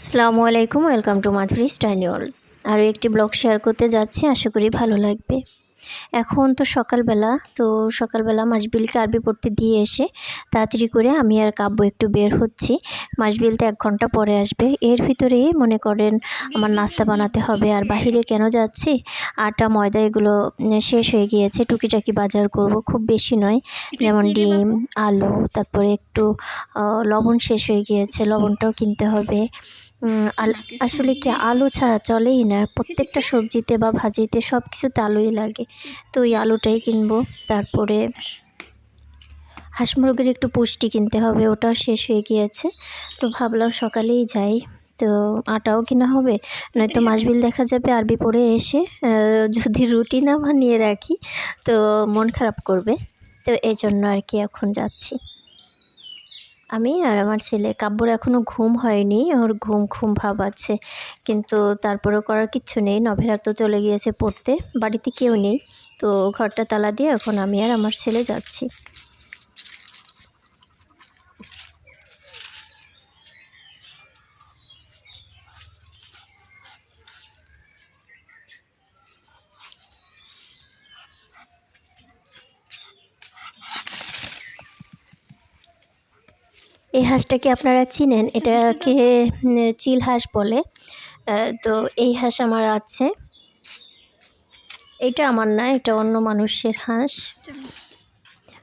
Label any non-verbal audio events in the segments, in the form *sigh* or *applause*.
আসসালামু আলাইকুম welcome to মাধুরী স্টাইনিওল আরও একটি ব্লগ শেয়ার করতে যাচ্ছি আশা করি ভালো লাগবে। এখন তো সকালবেলা তো সকালবেলা মাসবিলকে আরবি পড়তে দিয়ে এসে তাড়াতাড়ি করে আমি আর কাব্য একটু বের হচ্ছি। মাসবিল তো এক ঘণ্টা পরে আসবে। এর ভিতরেই মনে করেন আমার নাস্তা বানাতে হবে আর বাহিরে কেন যাচ্ছি? আটা ময়দা এগুলো শেষ হয়ে গিয়েছে। টুকিটাকি বাজার করব খুব বেশি নয়। যেমন ডিম আলু তারপরে একটু লবণ শেষ হয়ে গিয়েছে। লবণটাও কিনতে হবে। আসলে কি আলু ছাড়া চলেই না। প্রত্যেকটা *laughs* সবজিতে বা ভাজিতে সব কিছুতে আলুই লাগে। তো ওই আলুটাই কিনবো। তারপরে হাঁস মুরগির একটু পুষ্টি কিনতে হবে। ওটাও শেষ হয়ে গিয়েছে। তো ভাবলাম সকালেই যাই। তো আটাও কিনা হবে। নয়তো *laughs* মাসবিল দেখা যাবে আরবি পরে এসে। যদি রুটি না বানিয়ে রাখি তো মন খারাপ করবে। তো এই জন্য আর কি এখন যাচ্ছি। আমি আর আমার ছেলে কাব্যর এখনও ঘুম হয়নি, ওর ঘুম ঘুম ভাব আছে। কিন্তু তারপরেও করার কিচ্ছু নেই, নভেরা তো চলে গিয়েছে পড়তে, বাড়িতে কেউ নেই। তো ঘরটা তালা দিয়ে এখন আমি আর আমার ছেলে যাচ্ছি। এই হাঁসটাকে আপনারা চিনেন? এটাকে চিল হাঁস বলে। তো এই হাঁস আমার আছে। এটা আমার না এটা অন্য মানুষের হাঁস।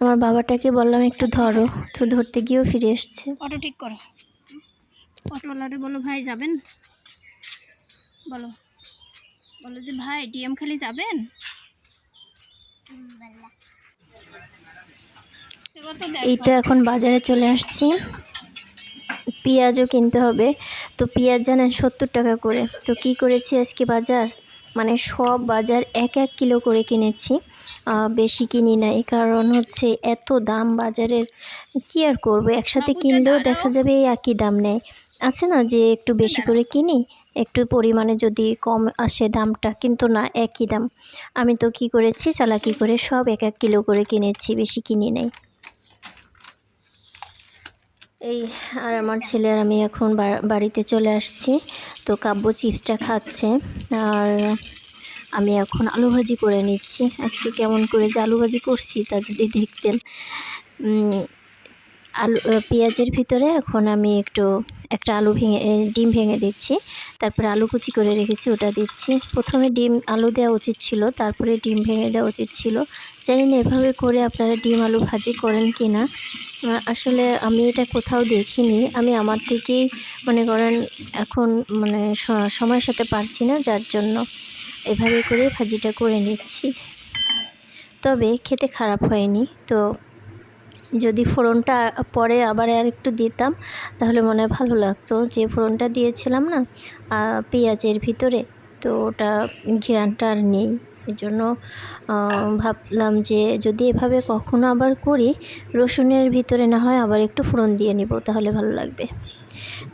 আমার বাবাটাকে বললাম একটু ধরো। তো ধরতে গিয়েও ফিরে এসছে। অটো ঠিক করো। অটোওয়ালারে বলো ভাই যাবেন? বলো। বলো যে ভাই ডিএম খালি যাবেন। এই তো এখন বাজারে চলে আসছি। পেঁয়াজও কিনতে হবে। তো পেঁয়াজ জানেন সত্তর টাকা করে। তো কি করেছি আজকে বাজার? মানে সব বাজার এক এক কিলো করে কিনেছি। বেশি কিনি নাই। কারণ হচ্ছে এত দাম বাজারের। কি আর করব? একসাথে কিনলেও দেখা যাবে এই একই দাম নেয়। আছে না যে একটু বেশি করে কিনি একটু পরিমাণে যদি কম আসে দামটা কিন্তু না একই দাম। আমি তো কি করেছি চালাকি করে সব এক এক কিলো করে কিনেছি বেশি কিনি নাই। এই, আর আমার ছেলে আর আমি এখন বাড়িতে চলে আসছি। তো কাব্য চিপসটা খাচ্ছে, আর আমি এখন আলু ভাজি করে নিচ্ছি। আজকে কেমন করে যে আলু ভাজি করছি তা যদি দেখতেন। আলু পেঁয়াজের ভিতরে এখন আমি একটু, একটা আলু ভেঙে ডিম ভেঙে দিচ্ছি। তারপরে আলু কুচি করে রেখেছি, ওটা দিচ্ছি। প্রথমে ডিম, আলু দেওয়া উচিত ছিল, তারপরে ডিম ভেঙে দেওয়া উচিত ছিল। জানি না এভাবে করে আপনারা ডিম আলু ভাজি করেন কি না আসলে আমি এটা কোথাও দেখিনি। আমি আমার থেকেই মনে করেন এখন মানে সময়ের সাথে পারছি না, যার জন্য এভাবে করে ভাজিটা করে নিচ্ছি। তবে খেতে খারাপ হয়নি, তো যদি ফোড়নটা পরে আবার আর একটু দিতাম, তাহলে মনে হয় ভালো লাগতো। যে ফোড়নটা দিয়েছিলাম না পেঁয়াজের ভিতরে, তো ওটা ঘিরানটা আর নেই। জন্য ভাবলাম যে যদি এভাবে কখনো আবার করি, রসুনের ভিতরে না হয় আবার একটু ফোড়ন দিয়ে নিব, তাহলে ভালো লাগবে।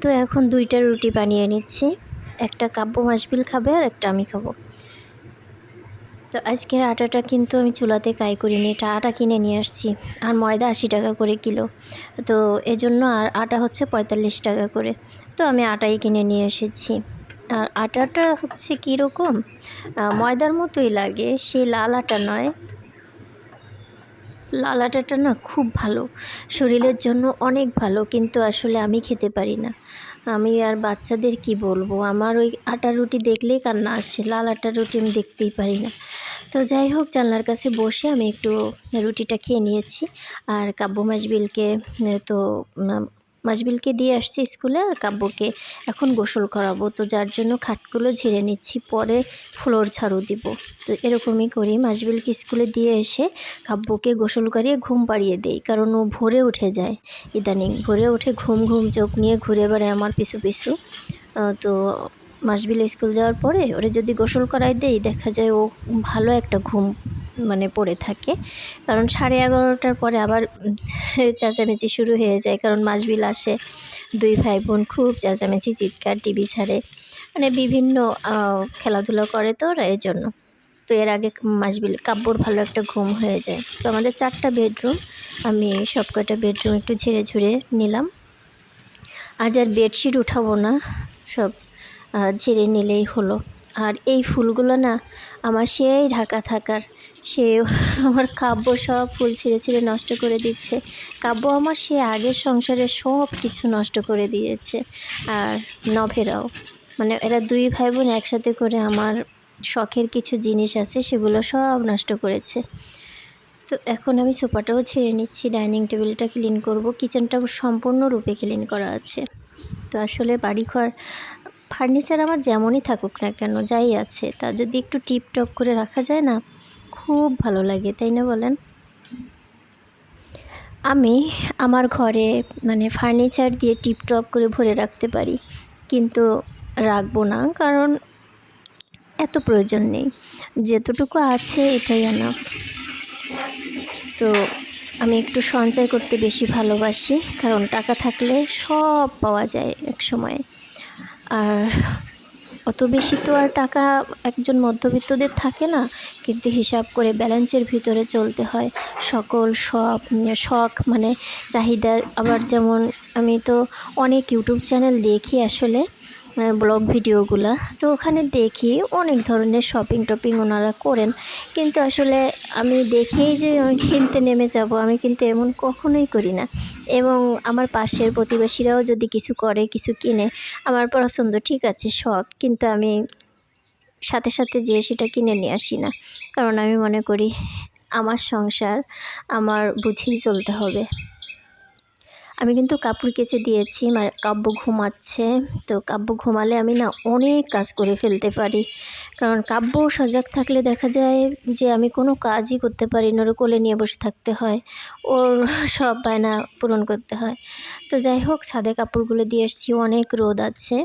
তো এখন দুইটা রুটি বানিয়ে নিচ্ছি। একটা কাব্য মাসবিল খাবে আর একটা আমি খাব। তো আজকের আটাটা কিন্তু আমি চুলাতে কাই করিনি, এটা আটা কিনে নিয়ে আসছি। আর ময়দা আশি টাকা করে কিলো। তো এজন্য আর আটা হচ্ছে পঁয়তাল্লিশ টাকা করে। তো আমি আটাই কিনে নিয়ে এসেছি। আর আটাটা হচ্ছে কীরকম? ময়দার মতোই লাগে, সেই লাল আটা নয়। লাল আটাটা না খুব ভালো, শরীরের জন্য অনেক ভালো, কিন্তু আসলে আমি খেতে পারি না। আমি আর বাচ্চাদের কি বলব? আমার ওই আটা রুটি দেখলেই কান্না আসে, লাল আটা রুটি আমি দেখতেই পারি না। তো যাই হোক, জানলার কাছে বসে আমি একটু রুটিটা খেয়ে নিয়েছি। আর কাব্য মাসবিলকে তো মাসবিলকে দিয়ে আসছি স্কুলে, আর কাব্যকে এখন গোসল করাবো। তো যার জন্য খাটগুলো ঝেড়ে নিচ্ছি, পরে ফ্লোর ঝাড়ু দিব। তো এরকমই করি, মাসবিলকে স্কুলে দিয়ে এসে কাব্যকে গোসল করিয়ে ঘুম পাড়িয়ে দেই, কারণ ও ভোরে উঠে যায় ইদানিং। ভোরে উঠে ঘুম ঘুম চোখ নিয়ে ঘুরে বেড়ায় আমার পিছু পিছু। তো মাসবিল স্কুল যাওয়ার পরে ওরে যদি গোসল করাই দেই, দেখা যায় ও ভালো একটা ঘুম মানে পড়ে থাকে। কারণ সাড়ে এগারোটার পরে আবার *laughs* চেঁচামেচি শুরু হয়ে যায়। কারণ মাসবিল আসে, দুই ভাই বোন খুব চেঁচামেচি, চিৎকার, টিভি ছাড়ে। মানে বিভিন্ন খেলাধুলো করে তো ওরা এই জন্য তো এর আগে মাসবিল, কাব্যর ভালো একটা ঘুম হয়ে যায়। তো আমাদের চারটা বেডরুম, আমি সব কয়টা বেডরুম একটু ঝেড়ে ঝুড়ে নিলাম। আজ আর বেডশিট উঠাবো না, সব ঝেড়ে নিলেই হলো। আর এই ফুলগুলো না আমার সেই ঢাকা থাকার। সে আমার কাব্য সব ফুল ছিঁড়ে ছিঁড়ে নষ্ট করে দিচ্ছে। কাব্য আমার সে আগের সংসারে সব কিছু নষ্ট করে দিয়েছে। আর নভেরাও। মানে এরা দুই ভাই বোন একসাথে করে আমার শখের কিছু জিনিস আছে, সেগুলো সব নষ্ট করেছে। তো এখন আমি সোফাটাও ছেড়ে নিচ্ছি, ডাইনিং টেবিলটা ক্লিন করব, কিচেনটাও সম্পূর্ণরূপে ক্লিন করা আছে। তো আসলে বাড়িঘর ফার্নিচার আমার যেমনই থাকুক না কেন, যাই আছে, তা যদি একটু টিপ টপ করে রাখা যায় না, খুব ভালো লাগে, তাই না বলেন? আমি আমার ঘরে মানে ফার্নিচার দিয়ে টিপ টপ করে ভরে রাখতে পারি, কিন্তু রাখব না, কারণ এত প্রয়োজন নেই, যেতটুকু আছে এটাই আনা তো আমি একটু সঞ্চয় করতে বেশি ভালোবাসি, কারণ টাকা থাকলে সব পাওয়া যায় এক সময় আর অত বেশি তো আর টাকা একজন মধ্যবিত্তদের থাকে না, কিন্তু হিসাব করে ব্যালেন্সের ভিতরে চলতে হয়। সকল সব শখ মানে চাহিদা। আবার যেমন আমি তো অনেক ইউটিউব চ্যানেল দেখি আসলে ব্লগ ভিডিওগুলো। তো ওখানে দেখি অনেক ধরনের শপিং টপিং ওনারা করেন। কিন্তু আসলে আমি দেখেই যে আমি কিনতে নেমে যাব, আমি কিন্তু এমন কখনোই করি না। এবং আমার পাশের প্রতিবেশীরাও যদি কিছু করে, কিছু কিনে, আমার পছন্দ, ঠিক আছে শখ কিন্তু আমি সাথে সাথে যেয়ে সেটা কিনে নিয়ে আসি না। কারণ আমি মনে করি, আমার সংসার আমার বুঝেই চলতে হবে। আমি কিন্তু কাপড় কেচে দিয়েছি মানে কাব্য ঘুমাচ্ছে। তো কাব্য ঘুমালে আমি না অনেক কাজ করে ফেলতে পারি। কারণ কাব্য সজাগ থাকলে দেখা যায় যে আমি কোনো কাজই করতে পারি না, ওর কোলে নিয়ে বসে থাকতে হয়, ওর সব বায়না পূরণ করতে হয়। তো যাই হোক, ছাদে কাপড়গুলো দিয়ে এসেছি অনেক রোদ আছে।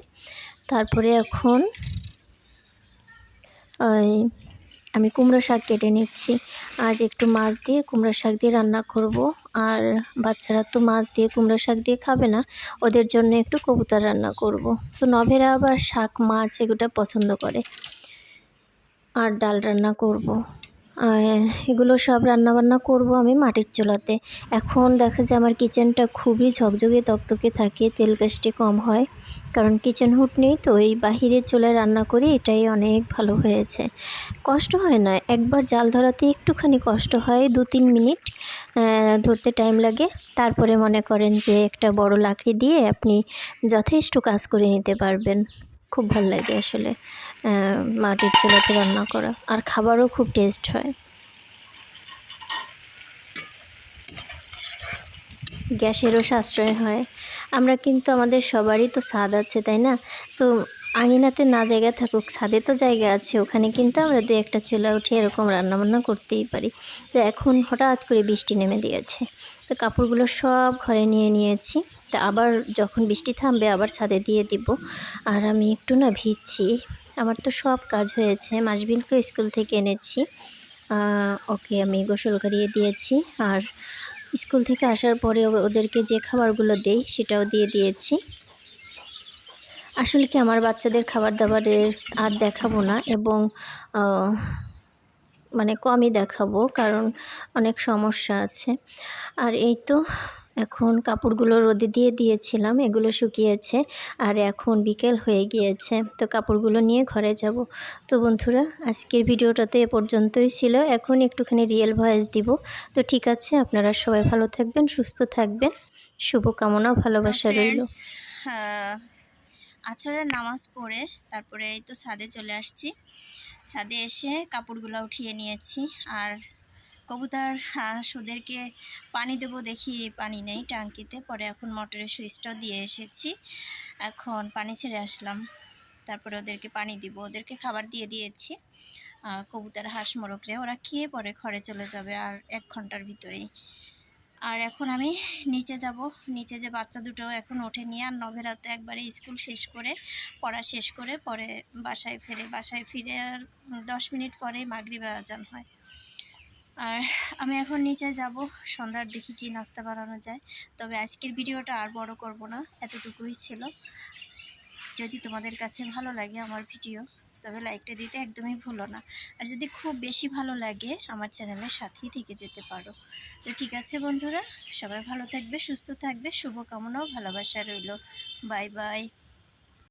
তারপরে এখন ওই আমি কুমড়ো শাক কেটে নিচ্ছি। আজ একটু মাছ দিয়ে কুমড়ো শাক দিয়ে রান্না করব। আর বাচ্চারা তো মাছ দিয়ে কুমড়ো শাক দিয়ে খাবে না, ওদের জন্য একটু কবুতর রান্না করব। তো নভেরা আবার শাক, মাছ এগুলো পছন্দ করে। আর ডাল রান্না করব। এগুলো সব রান্না বান্না করব আমি মাটির চুলাতে। এখন দেখা যায় আমার কিচেনটা খুবই ঝকঝকে তকতকে থাকে, তেল কাজটি কম হয়। কারণ কিচেন হুট নেই, তো এই বাহিরের চুলায় রান্না করি, এটাই অনেক ভালো হয়েছে। কষ্ট হয় না, একবার জাল ধরাতে একটুখানি কষ্ট হয় দু তিন মিনিট ধরতে টাইম লাগে। তারপরে মনে করেন যে একটা বড় লাকড়ি দিয়ে আপনি যথেষ্ট কাজ করে নিতে পারবেন। খুব ভালো লাগে আসলে। মাটির চুলাতে রান্না করা। আর খাবারও খুব টেস্ট হয়। গ্যাসেরও সাশ্রয় হয়। আমরা কিন্তু আমাদের সবারই তো স্বাদ আছে, তাই না? তো আঙিনাতে না জায়গা থাকুক ছাদে তো জায়গা আছে। ওখানে কিন্তু আমরা দু একটা চুলা উঠে এরকম রান্নাবান্না করতেই পারি। তো এখন হঠাৎ করে বৃষ্টি নেমে দিয়েছে। তো কাপড়গুলো সব ঘরে নিয়ে নিয়েছি। তা আবার যখন বৃষ্টি থামবে, আবার ছাদে দিয়ে দিব। আর আমি একটু না ভিজছি। আমার তো সব কাজ হয়েছে। মাসবিনকে স্কুল থেকে এনেছি। ওকে আমি গোসল করিয়ে দিয়েছি। আর স্কুল থেকে আসার পরে ওদেরকে যে খাবারগুলো দেই সেটাও দিয়ে দিয়েছি। আসলে কি আমার বাচ্চাদের খাবার দাবারের আর দেখাবো না এবং মানে কমই দেখাবো কারণ অনেক সমস্যা আছে। আর এই তো এখন কাপড়গুলো রোদে দিয়ে দিয়েছিলাম এগুলো শুকিয়েছে আর এখন বিকেল হয়ে গিয়েছে তো কাপড়গুলো নিয়ে ঘরে যাব। তো বন্ধুরা আজকের ভিডিওটাতে এ পর্যন্তই ছিল এখন একটুখানি রিয়েল ভয়েস দিব। তো ঠিক আছে আপনারা সবাই ভালো থাকবেন সুস্থ থাকবেন শুভকামনা ভালোবাসা রইল। ফ্রেন্ডস আছরের নামাজ পড়ে তারপরে এই তো ছাদে চলে আসছি। ছাদে এসে কাপড়গুলো উঠিয়ে নিয়েছি আর কবুতর ওদেরকে পানি দেবো দেখি পানি নেই ট্যাঙ্কিতে। পরে এখন মোটরের সুইচটা দিয়ে এসেছি। এখন পানি ছেড়ে আসলাম। তারপরে ওদেরকে পানি দিব। ওদেরকে খাবার দিয়ে দিয়েছি। আর কবুতর, হাঁস মোরগরে ওরা খেয়ে পরে ঘরে চলে যাবে আর এক ঘণ্টার ভিতরেই। আর এখন আমি নিচে যাব। নিচে যে বাচ্চা দুটো এখন ওঠেনি। আর নভেরা তো একবারে স্কুল শেষ করে, পড়া শেষ করে পরে বাসায় ফেরে। বাসায় ফিরে আর দশ মিনিট পরেই মাগরিবে আজান হয়। আর আমি এখন নিচে যাব, সন্ধ্যার দেখি কি নাস্তা বানানো যায়। তবে আজকের ভিডিওটা আর বড় করব না, এতটুকুই ছিল। যদি তোমাদের কাছে ভালো লাগে আমার ভিডিও, তবে লাইকটা দিতে একদমই ভুলো না। আর যদি খুব বেশি ভালো লাগে আমার চ্যানেলের সাথেই থেকে যেতে পারো। তো ঠিক আছে বন্ধুরা, সবাই ভালো থাকবে, সুস্থ থাকবে শুভকামনাও ভালোবাসা রইল। Bye bye.